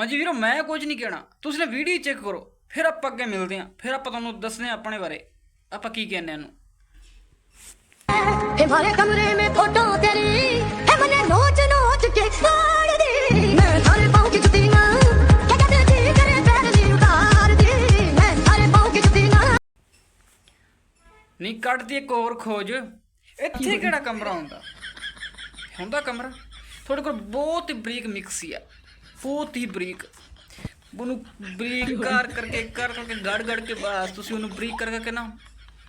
ਹਾਂਜੀ ਵੀਰੋ ਮੈਂ ਕੁਝ ਨਹੀਂ ਕਹਿਣਾ। ਤੁਸੀਂ ਵੀਡੀਓ ਚੈੱਕ ਕਰੋ ਫਿਰ ਆਪਾਂ ਅੱਗੇ ਮਿਲਦੇ ਹਾਂ। ਫਿਰ ਆਪਾਂ ਤੁਹਾਨੂੰ ਦੱਸਦੇ ਹਾਂ ਆਪਣੇ ਬਾਰੇ। ਆਪਾਂ ਕੀ ਕਹਿੰਦੇ ਇਹਨੂੰ। ਹੇ ਮਾਰੇ ਕਮਰੇ ਮੇ ਫੋਟੋ ਤੇਰੀ ਹੇ ਮਨੇ ਨੋਚ ਨੋਚ ਕੇ ਸਾੜ ਦੇ। ਮੈਂ ਸਾਰੇ ਪਾਉਂ ਕਿ ਜੁੱਤੀ ਨਾ ਨਹੀਂ ਕੱਢਦੀ ਇੱਕ ਹੋਰ ਖੋਜ। ਇੱਥੇ ਕਿਹੜਾ ਕਮਰਾ ਹੁੰਦਾ? ਹੁੰਦਾ ਕਮਰਾ। ਤੁਹਾਡੇ ਕੋਲ ਬਹੁਤ ਬਰੀਕ ਮਿਕਸੀ ਆ। ਬਹੁਤ ਹੀ ਬਰੀਕ। ਉਹਨੂੰ ਬਰੀਕ ਕਰ ਕਰਕੇ ਕਰ ਕਰਕੇ, ਗੜ ਗੜ ਕੇ ਬਸ ਤੁਸੀਂ ਉਹਨੂੰ ਬਰੀਕ ਕਰ ਕਰਕੇ ਨਾ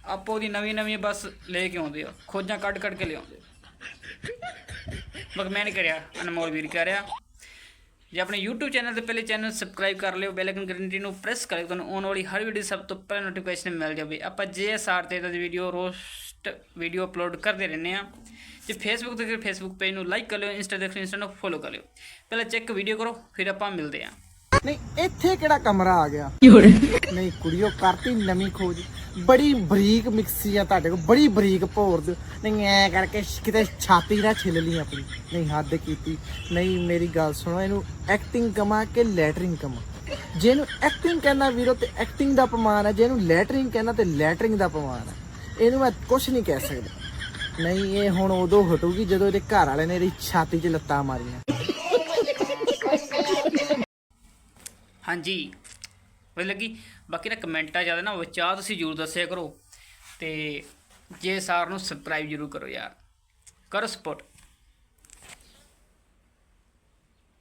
ਆਪੋ ਦੀ ਨਵੀਂ ਨਵੀਂ ਬਸ ਲੈ ਕੇ ਆਉਂਦੇ ਹੋ ਖੋਜਾਂ ਕੱਢ ਕੱਢ ਕੇ ਲਿਆਉਂਦੇ ਹੋ ਮਗ ਮੈਂ ਨਹੀਂ ਕਰਿਆ ਅਨਮੋਲ ਵੀਰ ਕਰਿਆ ਜੇ ਆਪਣੇ YouTube ਚੈਨਲ ਤੇ ਪਹਿਲੇ ਚੈਨਲ ਸਬਸਕ੍ਰਾਈਬ ਕਰ ਲਿਓ ਬੈਲ ਆਈਕਨ ਘੰਟੀ ਨੂੰ ਪ੍ਰੈਸ ਕਰ ਲਿਓ ਤੁਹਾਨੂੰ ਆਉਣ ਵਾਲੀ ਹਰ ਵੀਡੀਓ ਸਭ ਤੋਂ ਪਹਿਲਾਂ ਨੋਟੀਫਿਕੇਸ਼ਨ ਮਿਲ ਜਾਵੇ। ਆਪਾਂ ਜੇਐਸਆਰ ਤੇ ਦਾ ਵੀਡੀਓ ਰੋਸਟ ਵੀਡੀਓ ਅਪਲੋਡ ਕਰਦੇ ਰਹਿੰਦੇ ਆ ਜੇ ਫੇਸਬੁੱਕ ਤੇ ਫਿਰ ਫੇਸਬੁੱਕ ਪੇਜ ਨੂੰ ਲਾਈਕ ਕਰ ਲਿਓ ਇੰਸਟਾ ਤੇ ਇੰਸਟਾ ਨੂੰ ਫੋਲੋ ਕਰ ਲਿਓ। ਪਹਿਲਾਂ ਚੈੱਕ ਵੀਡੀਓ ਕਰੋ ਫਿਰ ਆਪਾਂ ਮਿਲਦੇ ਆ ਨਹੀਂ ਇੱਥੇ ਕਿਹੜਾ ਕਮਰਾ ਆ ਗਿਆ? ਨਹੀਂ ਕੁੜੀਓ ਕਰਤੀ ਨਵੀਂ ਖੋਜ। ਬੜੀ ਬਰੀਕ ਮਿਕਸੀ ਆ ਤੁਹਾਡੇ ਕੋਲ ਬੜੀ ਬਰੀਕ ਭੋਰ ਦਿਓ। ਨਹੀਂ ਐ ਕਰਕੇ ਕਿਤੇ ਛਾਤੀ ਨਾ ਛਿੱਲ ਲਈ ਆਪਣੀ। ਨਹੀਂ ਹੱਦ ਕੀਤੀ। ਨਹੀਂ ਮੇਰੀ ਗੱਲ ਸੁਣੋ ਇਹਨੂੰ ਐਕਟਿੰਗ ਕਮਾ ਕੇ ਲੈਟਰਿੰਗ ਕਮਾ? ਜੇ ਇਹਨੂੰ ਐਕਟਿੰਗ ਕਹਿਣਾ ਵੀਰੋ ਤੇ ਐਕਟਿੰਗ ਦਾ ਅਪਮਾਨ ਹੈ। ਜੇ ਇਹਨੂੰ ਲੈਟਰਿੰਗ ਕਹਿਣਾ ਤੇ ਲੈਟਰਿੰਗ ਦਾ ਅਪਮਾਨ ਹੈ। ਇਹਨੂੰ ਮੈਂ ਕੁਝ ਨਹੀਂ ਕਹਿ ਸਕਦਾ। ਨਹੀਂ, ਇਹ ਹੁਣ ਉਦੋਂ ਹਟੂਗੀ ਜਦੋਂ ਇਹਦੇ ਘਰ ਵਾਲੇ ਨੇ ਇਹਦੀ ਛਾਤੀ 'ਚ ਲੱਤਾਂ ਮਾਰੀਆਂ। ਹਾਂਜੀ। ਵਧੀਆ ਲੱਗੀ, ਬਾਕੀ ਨਾ ਕਮੈਂਟਾਂ ਜ਼ਿਆਦਾ ਨਾ ਵਿਚਾਰ ਤੁਸੀਂ ਜ਼ਰੂਰ ਦੱਸਿਆ ਕਰੋ। ਤੇ ਜੇ ਸਾਰ ਨੂੰ ਸਬਸਕ੍ਰਾਈਬ ਜ਼ਰੂਰ ਕਰੋ ਯਾਰ। ਕਰੋ ਸਪੋਰਟ